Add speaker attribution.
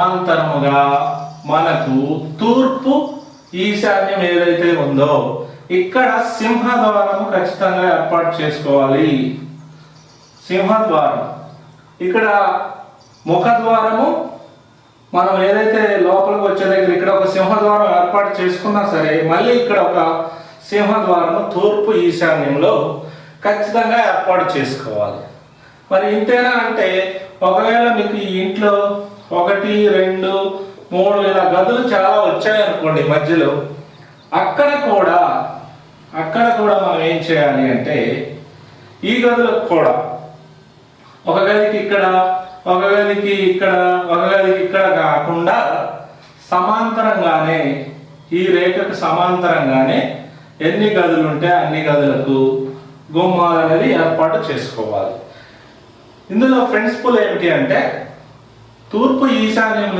Speaker 1: సమాంతరముగా మనకు తూర్పు ఈశాన్యం ఏదైతే ఉందో ఇక్కడ సింహద్వారము ఖచ్చితంగా ఏర్పాటు చేసుకోవాలి. సింహద్వారం. ఇక్కడ ముఖద్వారము మనం ఏదైతే లోపలికి వచ్చే దగ్గర ఇక్కడ ఒక సింహద్వారం ఏర్పాటు చేసుకున్నా సరే మళ్ళీ ఇక్కడ ఒక సింహద్వారము తూర్పు ఈశాన్యంలో ఖచ్చితంగా ఏర్పాటు చేసుకోవాలి. మరి ఇంతేనా అంటే ఒకవేళ మీకు ఈ ఇంట్లో ఒకటి రెండు మూడు ఇలా గదులు చాలా వచ్చాయనుకోండి మధ్యలో. అక్కడ కూడా అక్కడ కూడా మనం ఏం చేయాలి అంటే ఈ గదులకు కూడా ఒక గదికి ఇక్కడ ఒక గదికి ఇక్కడ ఒక గదికి ఇక్కడ కాకుండా సమాంతరంగానే ఈ రేఖకు సమాంతరంగానే ఎన్ని గదులు ఉంటే అన్ని గదులకు గుమ్మాలు అనేది ఏర్పాటు చేసుకోవాలి. ఇందులో ప్రిన్సిపల్ ఏమిటి అంటే తూర్పు ఈశాన్యం